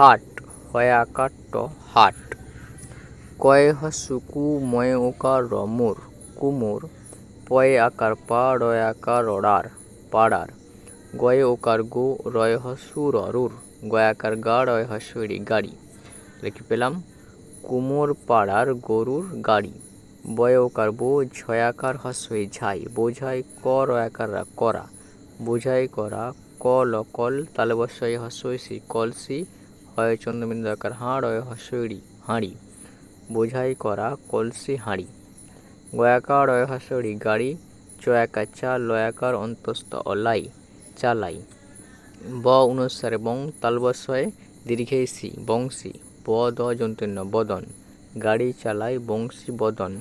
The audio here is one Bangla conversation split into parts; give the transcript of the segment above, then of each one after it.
হাট, হয় আকার ট হাট। কয় হস্যু কু ময় ওকার রমুর, কুমুর। পয় আকার পা রয় আকার রড়ার পাড়ার। গয়ে ওকার গো রয় হস্যু ররুর গয়াকার গা রয় হস্যরি গাড়ি। লিখে পেলাম, কুমোর পাড়ার গরুর গাড়ি। বয় ওকার বো ঝয়াকার হস্যই ঝাই, বোঝাই ক রয়াকার করা। বোঝাই করা, ক লকল তালে বসাই হস্যই কলসি হয় চন্দ্রবিন্দু আকার হাড়, হয় হস্যরি হাঁড়ি। বোঝাই করা কলসি হাঁড়ি। গয়াকার রয় হস্যরি গাড়ি। চয়াকার চা লয়াকার অন্তস্থ অলাই, চালাই। ব অনুসারে বং তালবস্বয়ে দীর্ঘে সি বংশী। ব দ যন্ত্রণ্য বদন। গাড়ি চালায় বংশী বদন।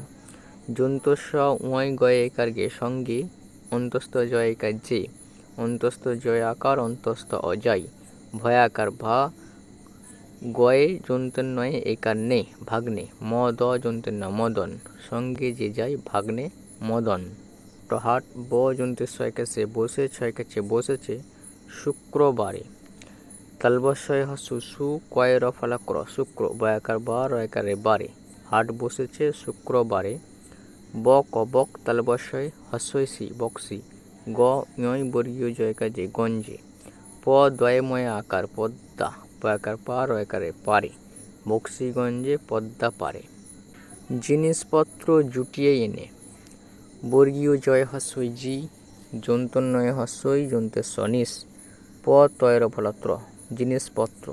যন্তস্ব উয় গয়ে একার গে সঙ্গে, অন্তস্থ জয় একার যে অন্তস্থ জয় আকার অন্তস্থ অজয় ভয়াকার ভা গয়ে যন্তন্নয়ে একার নে ভাগ্নে ম দ যন্তন্য মদন। সঙ্গে যে যায় ভাগ্নে, মদন। হাট ব যন্ত্রের ছয় কাছে, বসে ছয় কাছে, বসেছে শুক্রবারে। তালবস্বয় হসু সু কয় রফালা ক্র, শুক্র বয়াকার বা রয়কারে বারে। হাট বসেছে শুক্রবারে। ব কবক তালবস্বয় হস্যসি বক্সি। গ ইয় বর্গীয় জয়কাজে গঞ্জে। প দ্বয়ময় আকার পদ্মা। পয়াকার পা রয়কারে পারে বক্সিগঞ্জে পদ্মা পারে। জিনিসপত্র জুটিয়ে এনে, বর্গীয় জয় হস্যই জি, যন্তন্নয় হস্যই যন্তের সনিস প তয়ের ফলত্র, জিনিসপত্র।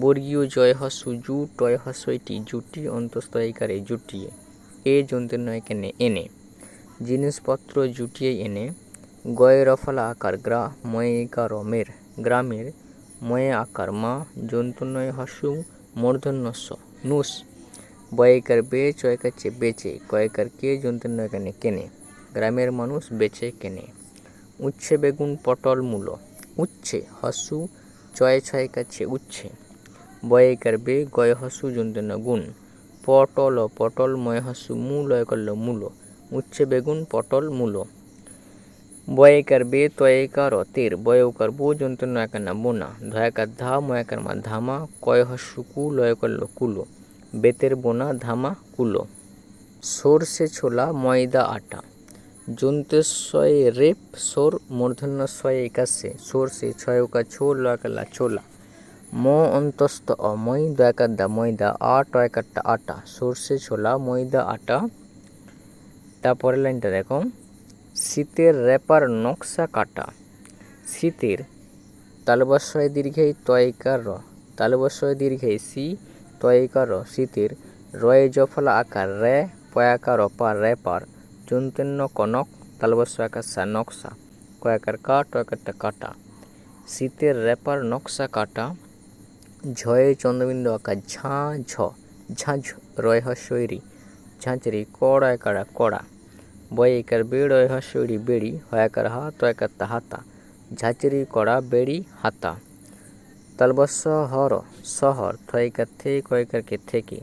বর্গীয় জয় হস্য জু, টয় হস্যইটি জুটি অন্তস্তয়িকারে জুটিয়ে, এ যন্ত্রের নয় কেনে এনে। জিনিসপত্র জুটিয়ে এনে গয়ে রফলা আকার গ্রা ময়িকা রমের গ্রামের ময়ে আকার, মা যন্ত্রনয় হস্যু মূর্ধন্যস্ব। নুস, বয়কার বে চয়কাচ্ছে বেচে, কয়কার কে যন্ত্রনয় কেনে কেনে? গ্রামের মানুষ বেচে কেনে। উচ্ছে বেগুন পটল মূলো, উচ্ছে হস্যু চয় ছয় কাছে উচ্ছে। বয়কার বে গয় হস্যু যন্ত্রণ গুণ, পটল পটল ময় হস্যু মূল করল মূলো। উচ্ছে বেগুন পটল মূলো। বয়কার বে তয়কার তের বয়কার বো যন্ত্রণ একানা বোনা ধয়াকার ধা ময়াকার মা ধামা কয় হস্যু কু লয় করল কুলো বেতের বোনা ধামা কুলো সর্ষে ছোলা ময়দা আটা যন্তেশ্বয়ে রেপ সোর মূর্ধন্য ছয় একাশে সর্ষে ছয় ওকা ছো লয়কালা ছোলা ম অন্তস্থ অময় দয়াকার দা ময়দা আ টয়কারটা আটা সর্ষে ছোলা ময়দা আটা তারপরের লাইনটা দেখো শীতের র্যাপার নকশা কাটা। শীতের তালবস্বয় দীর্ঘেই তয়কার র। তালবস্বয় দীর্ঘেই সি তয়কার র। শীতের রয়ে জফলা আকার, রে পয়াকার অপার র্যাপার। যন্ত্রণ্য কনক, তালবস্য আকার সা নকশা। কয়াকার কা, টয়কারটা কাটা। শীতের র্যাপার নকশা কাটা। ঝয়ে চন্দ্রবিন্দু আকার ঝা, ঝ। ঝাঁঝ রয় হস্যরি ঝাঁঝরি, কড়ায় কাড়া, কড়া। বয়কার বেড়য় হস্যরি বেড়ি, হয়াকার হা তয়কার হাতা ঝাঁচরি কড়া বেড়ি হাতা। তালবস্য হর, শহর থয়কার থে কয়কারকে থেকে।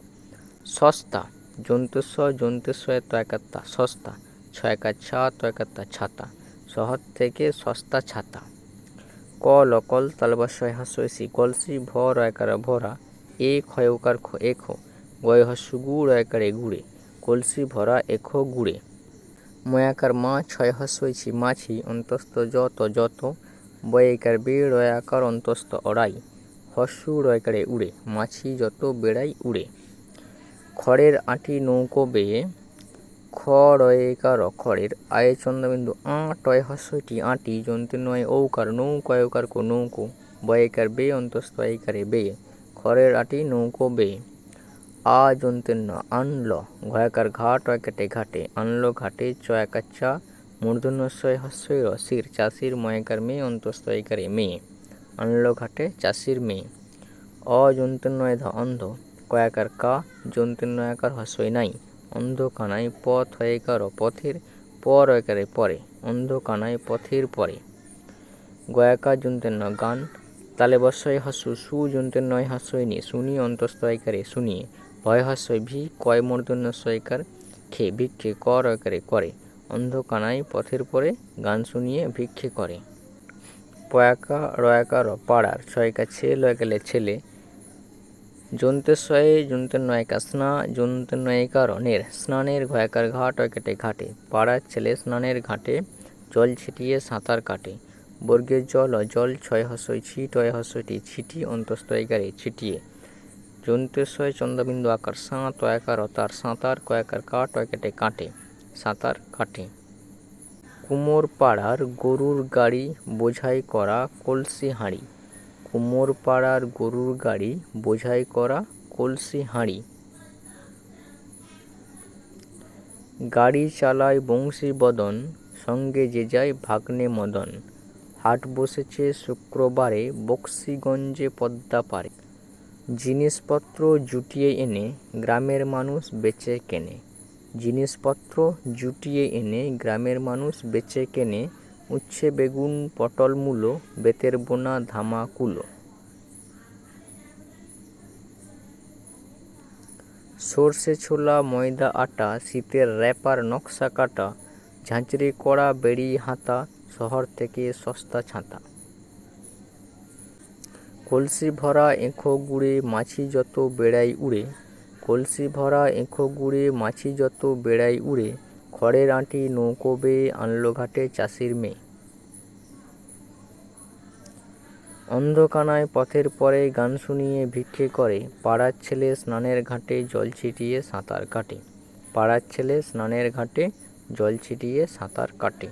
সস্তা, জন্তুস্ব জন্তুস্বয় তয়কাত্তা সস্তা, ছয়কার ছা তয়কাত্তা ছাতা, শহর থেকে সস্তা ছাতা। ক লকল তালবাসয় হাস্যসি কলসি ভ রয়কার ভরা এ ক্ষয়কার এখ গয় হস্যু গু রয়কারে গুড়ে কলসি ভরা এখো গুড়ে। ময়াকার মা ছয় হস্যইছি মাছি অন্তস্থ যত যত, বয়েকার বে রয়াকার অন্তস্থ অড়াই, হস্যু রয়কারে উড়ে, মাছি যত বেড়াই উড়ে। খড়ের আঁটি নৌকো বেয়ে, খ রয়েকার খড়ের আয়ে চন্দ্রবিন্দু টয় হস্যটি আঁটি যন্ত্র নয় ঔকার নৌকয়কার কো নৌকো, বয়কার বে অন্তস্থ এইকারে বেয়ে, খড়ের আটি নৌকো বেয়ে। আ যন্ত্রের আনল। ঘয়াকার ঘাট কেটে ঘাটে, আনলো ঘাটে চয়াকার চা মূর্ধন্যস্বয় হস্যই রসির চাষির ময়কার মেয়ে অন্তস্থ এইকারে মেয়ে। আনলো ঘাটে চাষির মেয়ে। অযন্ত্রনয় ধ অন্ধ, কয়াকার কা যন্ত্রনয়াকার হস্যই নাই। অন্ধ কানাই পথ হয়েকার পথের, পর একারে পরে। অন্ধ কানাই পথের পরে। গয়াকার যন্ত্রের গান, তালে বস্যয় হাস্য সু যন্ত্রের নয় হাস্যই নিয়ে শুনি অন্তস্থ একারে শুনিয়ে ভয় হাস্যই ভি কয় মূর্ধন্য সয়কার খে ভিক্ষে কর করে অন্ধ কানাই পথের পরে গান শুনিয়ে ভিক্ষে করে। পয়াকা রয়াকার পাড়ার ছয়কা ছেলে একালে ছেলে। যন্তেশ্বয়ে যন্তের নয়কা স্না যন্তের নয়িকা রনের স্নানের ঘয়াকার ঘাট কেটে ঘাটে। পাড়ার ছেলে স্নানের ঘাটে, জল ছিটিয়ে সাঁতার কাটে। বর্গের জল জল ছয় হস্যই ছিট হস্যটি ছিটি অন্তস্তয়কারে ছিটিয়ে। যন্তেশ্বয় চন্দ্রবিন্দু আকার সাঁত অয়াকার অতার সাঁতার, কয়াকার কাট হয় কেটে সাঁতার কাটে কুমোর পাড়ার গরুর গাড়ি বোঝাই করা কলসি হাঁড়ি। কুমোর পাড়ার গরুর গাড়ি বোঝাই করা কলসি হাঁড়ি। গাড়ি চালায় বংশী বদন, সঙ্গে যে যায় ভাগ্নে মদন। হাট বসেছে শুক্রবারে বক্সিগঞ্জে পদ্মা পারে। জিনিসপত্র জুটিয়ে এনে গ্রামের মানুষ বেচে কেনে। জিনিসপত্র জুটিয়ে এনে গ্রামের মানুষ বেচে কেনে উচ্ছে, বেগুন, পটল, মূলো, বেতের বোনা, ধামা, কুলো। সর্ষে, ছোলা, ময়দা, আটা, শীতের র্যাপার নকশা কাটা, ঝাঁঝরি কড়া, বেড়ি, হাতা, শহর থেকে সস্তা ছাতা। কলসি ভরা এঁখো গুড়ে মাছি যত বেড়াই উড়ে, কলসি ভরা এঁখো গুড়ে মাছি যত বেড়াই উড়ে, খড়ের আঁটি নৌকো বেয়ে আনলো ঘাটে চাষির মেয়ে। অন্ধকানায় পথের পরে গান শুনিয়ে ভিক্ষে করে, পাড়ার ছেলে স্নানের ঘাটে জল ছিটিয়ে সাঁতার কাটে, পাড়ার ছেলে স্নানের ঘাটে জল ছিটিয়ে সাঁতার কাটে।